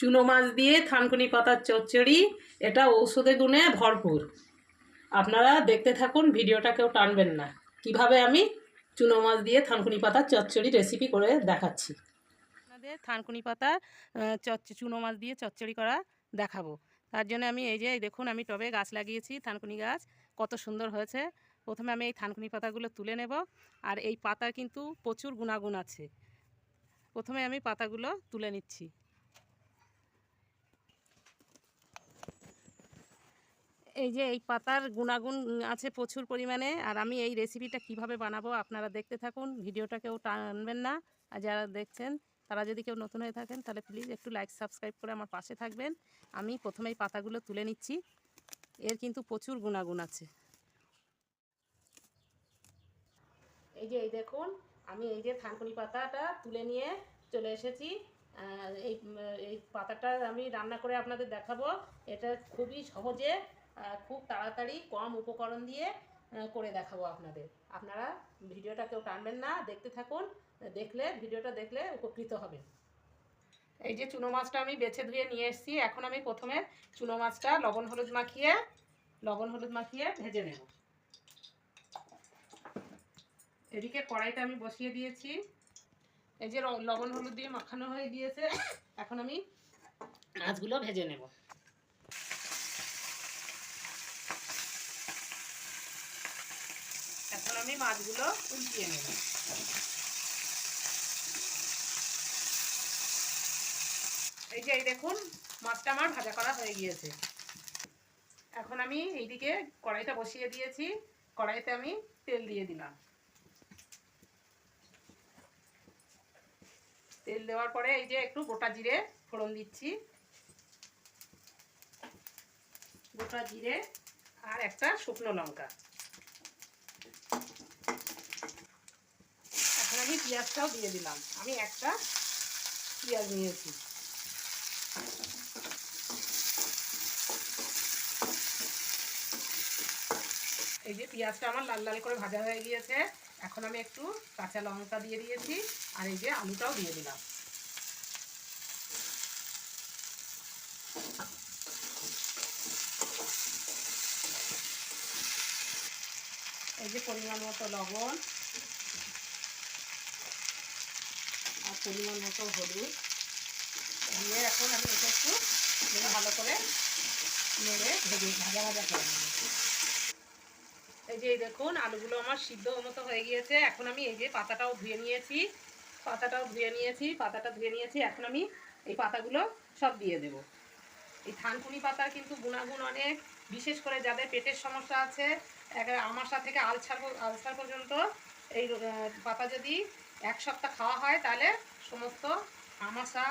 চুনো মাছ দিয়ে থানকুনি পাতার চচ্চড়ি, এটা ঔষধে গুণে ভরপুর। আপনারা দেখতে থাকুন ভিডিওটা কেউ টানবেন না। কীভাবে আমি চুনো মাছ দিয়ে থানকুনি পাতার চচ্চড়ি রেসিপি করে দেখাচ্ছি। আপনাদের থানকুনি পাতা চুনো মাছ দিয়ে চচ্চড়ি করা দেখাবো। তার জন্য আমি এই যে দেখুন, আমি টবে গাছ লাগিয়েছি, থানকুনি গাছ। কত সুন্দর হয়েছে। প্রথমে আমি এই থানকুনি পাতাগুলো তুলে নেব। আর এই পাতা কিন্তু প্রচুর গুণাগুণ আছে। প্রথমে আমি পাতাগুলো তুলে নিচ্ছি। এই যে এই পাতার গুণাগুণ আছে প্রচুর পরিমাণে, আর আমি এই রেসিপিটা কীভাবে বানাবো আপনারা দেখতে থাকুন। ভিডিওটা কেউ টানবেন না। আর যারা দেখছেন, তারা যদি কেউ নতুন হয়ে থাকেন, তাহলে প্লিজ একটু লাইক সাবস্ক্রাইব করে আমার পাশে থাকবেন। আমি প্রথমেই পাতাগুলো তুলে নিচ্ছি। এর কিন্তু প্রচুর গুণাগুণ আছে। এই যে এই দেখুন, আমি এই যে থানকুনি পাতাটা তুলে নিয়ে চলে এসেছি। এই এই পাতাটা আমি রান্না করে আপনাদের দেখাবো। এটা খুবই সহজে খুব তাড়াতাড়ি কম উপকরণ দিয়ে করে দেখাবো আপনাদের। আপনারা ভিডিওটা কেউ টানবেন না, দেখতে থাকুন, দেখলে, ভিডিওটা দেখলে উপকৃত হবেন। এই যে চুনো মাছটা আমি বেছে ধুয়ে নিয়ে এসেছি, এখন আমি প্রথমে চুনো মাছটা লবণ হলুদ মাখিয়ে, লবণ হলুদ মাখিয়ে ভেজে নেব। এদিকে কড়াইটা আমি বসিয়ে দিয়েছি। এই যে লবণ হলুদ দিয়ে মাখানো হয়ে গিয়েছে, এখন আমি মাছগুলো ভেজে নেব। এখন আমি মাছগুলো উল্টিয়ে নেব। এই যে এই দেখুন, মাছটা আমার ভাজা করা হয়ে গিয়েছে। এখন আমি এইদিকে কড়াইটা বসিয়ে দিয়েছি। কড়াইতে আমি তেল দিয়ে দিলাম। তেল দেওয়ার পরে এই যে একটু গোটা জিরে ফোড়ন দিচ্ছি। গোটা জিরে আর একটা শুকনো লঙ্কা এখন আমি পেঁয়াজটাও দিয়ে দিলাম। আমি একটা পেঁয়াজ নিয়েছি। এই যে পেঁয়াজটা আমার লাল লাল করে ভাজা হয়ে গিয়েছে, এখন আমি একটু কাঁচা লঙ্কা দিয়ে দিয়েছি, আর এই যে আলুটাও দিয়ে দিলাম। এই যে পরিমাণ মতো লবণ আর পরিমাণ মতো হলুদ। দিয়ে এখন আমি এটা একটু নেড়ে ভালো করে নেড়ে ভেজে ভাজা ভাজা করে এই যে দেখুন, আলুগুলো আমার সিদ্ধ মতো হয়ে গিয়েছে। এখন আমি এই যে পাতাটাও ধুয়ে নিয়েছি। পাতাটাও ধুয়ে নিয়েছি, পাতাটা ধুয়ে নিয়েছি। এখন আমি এই পাতাগুলো সব দিয়ে দেব। এই থানকুনি পাতার কিন্তু গুণাগুণ অনেক। বিশেষ করে যাদের পেটের সমস্যা আছে একেবারে আমাশা থেকে আলসার আলসার পর্যন্ত এই পাতা যদি এক সপ্তাহ খাওয়া হয়, তাহলে সমস্ত আমাশা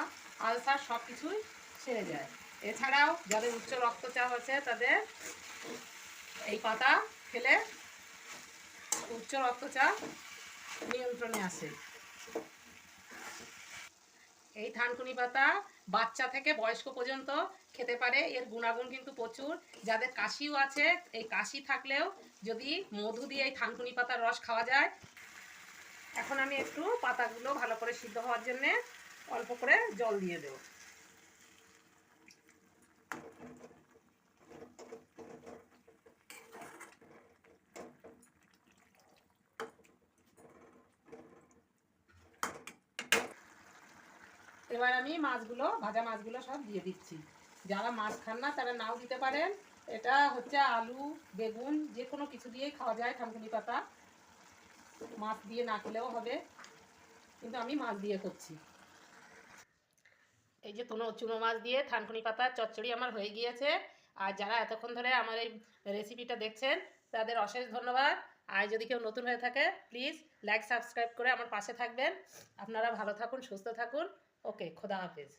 আলসার সব কিছুই সেরে যায়। এছাড়াও যাদের উচ্চ রক্তচাপ আছে, তাদের এই পাতা খেলে উচ্চ রক্তচাপ নিয়ন্ত্রণে আসে। এই থানকুনি পাতা বাচ্চা থেকে বয়স্ক পর্যন্ত খেতে পারে। এর গুণাগুণ কিন্তু প্রচুর। যাদের কাশিও আছে, এই কাশি থাকলেও যদি মধু দিয়ে এই থানকুনি পাতার রস খাওয়া যায়, এখন আমি একটু পাতাগুলো ভালো করে সিদ্ধ হওয়ার জন্যে অল্প করে জল দিয়ে দেবো। এবার আমি মাছগুলো, ভাজা মাছগুলো সব দিয়ে দিচ্ছি। যারা মাছ খান না, তারা নাও দিতে পারেন। এটা হচ্ছে আলু, বেগুন, যে কোনো কিছু দিয়েই খাওয়া যায়, থানকুনি পাতা। মাছ দিয়ে না খেলেও হবে, কিন্তু আমি মাছ দিয়ে করছি। এই যে তুনো চুনো মাছ দিয়ে থানকুনি পাতা, চচ্চড়ি আমার হয়ে গিয়েছে। আর যারা এতক্ষণ ধরে আমার এই রেসিপিটা দেখছেন, তাদের অশেষ ধন্যবাদ। আর যদি কেউ নতুন হয়ে থাকে প্লিজ লাইক সাবস্ক্রাইব করে আমার পাশে থাকবেন। আপনারা ভালো থাকুন, সুস্থ থাকুন। ওকে খোদা হাফেজ।